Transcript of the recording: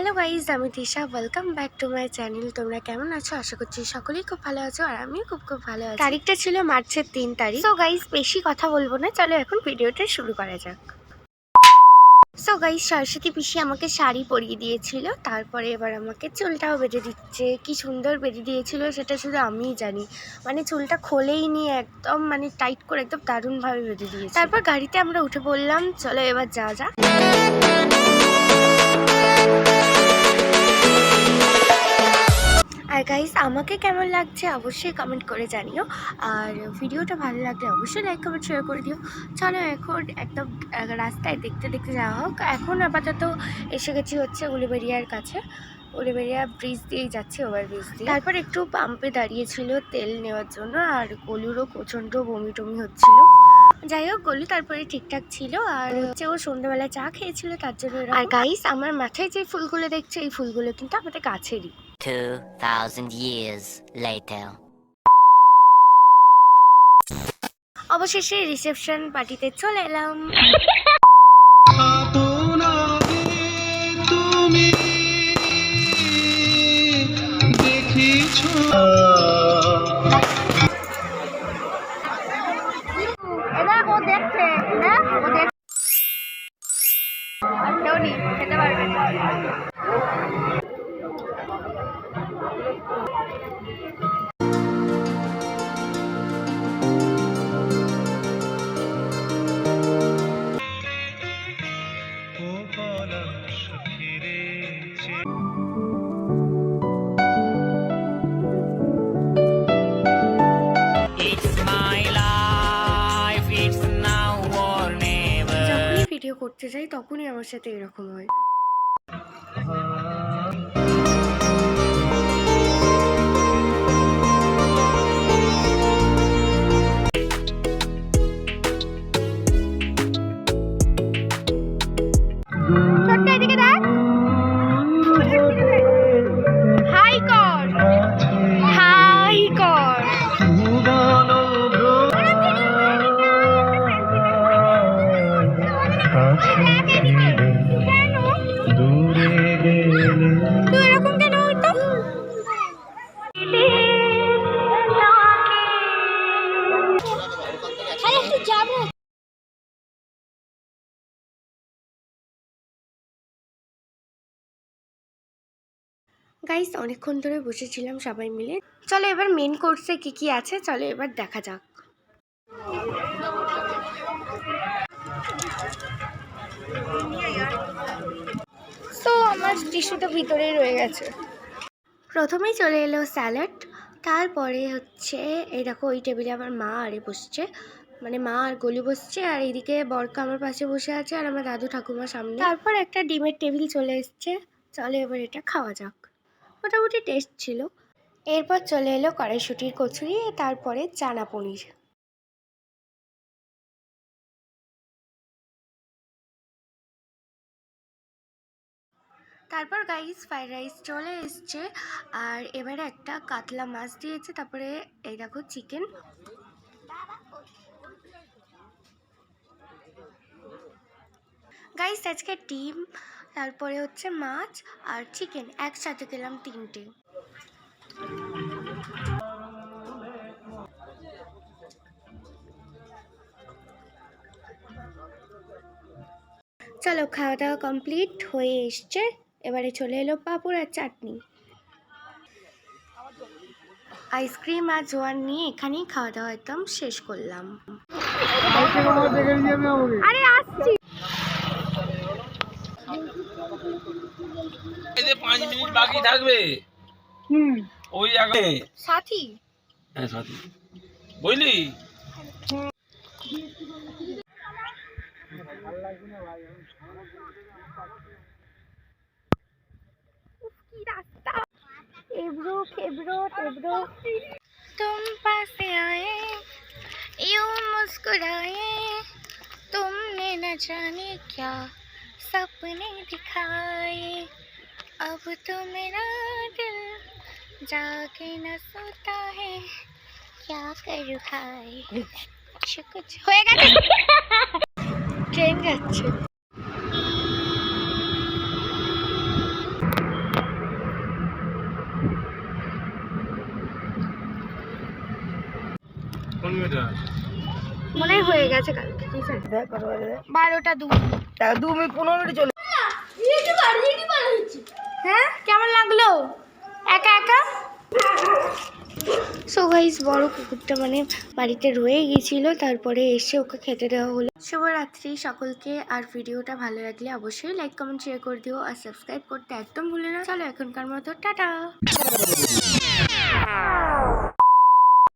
Hello guys আমি Tisha welcome back to my channel তোমরা কেমন আছো? আশা করছি সকলেই খুব ভালো আছো আর আমিও খুব খুব ভালো আছি। তারিখটা ছিল মার্চের তিন তারিখ। সো গাইজ বেশি কথা বলব না। চলো এখন ভিডিওটা শুরু করা যাক। সো গাইজ সরস্বতী পিসি আমাকে শাড়ি পরিয়ে দিয়েছিল। তারপরে এবার আমাকে চুলটাও বেঁধে দিচ্ছে। কি সুন্দর বেঁধে দিয়েছিল, সেটা শুধু আমিই জানি। মানে চুলটা খোলেই নিয়ে একদম মানে টাইট করে একদম দারুণভাবে বেঁধে দিয়েছে। তারপর গাড়িতে আমরা উঠে পড়লাম। চলো এবার যা যা আর গাইস আমাকে কেমন লাগছে অবশ্যই কমেন্ট করে জানিও। আর ভিডিওটা ভালো লাগলে অবশ্যই লাইক কমেন্ট শেয়ার করে দিও। চলো এখন একদম রাস্তায় দেখতে দেখতে যাওয়া হোক। এখন আপাতত এসে গেছি হচ্ছে উলিবেরিয়ার কাছে। উলিবেরিয়া ব্রিজ দিয়েই যাচ্ছি ওভার ব্রিজ দিয়ে। তারপর একটু পাম্পে দাঁড়িয়েছিল তেল নেওয়ার জন্য, আর গলুরও প্রচণ্ড বমি টমি হচ্ছিল। যাই হোক, গলু তারপরে ঠিকঠাক ছিল, আর হচ্ছে ও সন্ধ্যাবেলা চা খেয়েছিল, তার জন্য আর গাইস আমার মাথায় যে ফুলগুলো দেখছে, এই ফুলগুলো কিন্তু আমাদের গাছেরই। 2,000 years later. অবশেষে রিসেপশন পার্টিতে চলে এলাম দেখিছ ভিডিও করতে যাই তখনই আমার সাথে এরকম হয়। গাইস অনেকক্ষণ ধরে বসেছিলাম সবাই মিলে। চলো এবার মেন কোর্সে কি কি আছে, চলো এবার দেখা যাক। তো আমার টিস্যুটা ভিতরেই রয়ে গেছে। প্রথমেই চলে এলো স্যালাড তারপরে হচ্ছে, এই দেখো, ওই টেবিলে আমার মা আরে বসছে। মানে মা আর গলি বসছে, আর এইদিকে বরকা আমার পাশে বসে আছে, আর আমার দাদু ঠাকুমার সামনে। তারপর একটা ডিমের টেবিল চলে এসছে। চলে এবার এটা খাওয়া যাক। মোটামুটি টেস্ট ছিল। এরপর চলে এলো কড়াইশুটির কচুরি, তারপরে চানা পনির। তারপর গাইস ফ্রাইড রাইস চলে এসছে। আর এবারে একটা কাতলা মাছ দিয়েছে, তারপরে এই দেখো চিকেন গাইস আজকে ডিম, তারপরে হচ্ছে মাছ আর চিকেন একসাথে খেলাম তিনটে। চলো, খাওয়া দাওয়া কমপ্লিট হয়ে এসছে। এবারে চলে এলো পাঁপড় আর চাটনি। আইসক্রিম আর জোয়ার নিয়ে এখানেই খাওয়া দাওয়া একদম শেষ করলাম। আরে আসছি। এই যে পাঁচ মিনিট বাকি থাকবে। ওই আগে সাথী। হ্যাঁ সাথী। বুঝলি खिबरो तिबरो तुम पास आए यू मुस्कुराए। तुमने न जाने क्या सपने दिखाए। अब तो मेरा दिल जाके न सोता है। क्या करूँ खाए कुछ होएगा ट्रेन अच्छे। মনে হয়ে গেছে কালকে। বারোটা দু দু মিনিট পনেরো মিনিট চলে হ্যাঁ? কেমন লাগল? একা একা? সো গাইস বড় কুকুরটা মানে বাড়িতে রয়ে গিয়েছিল তারপরে এসে ওকে খেতে দেওয়া হলো। শুভরাত্রি সকলকে আর ভিডিওটা ভালো লাগলে অবশ্যই লাইক কমেন্ট শেয়ার করে দিও আর সাবস্ক্রাইব করতে একদম ভুলে না। চলো এখনকার মতো টাটা!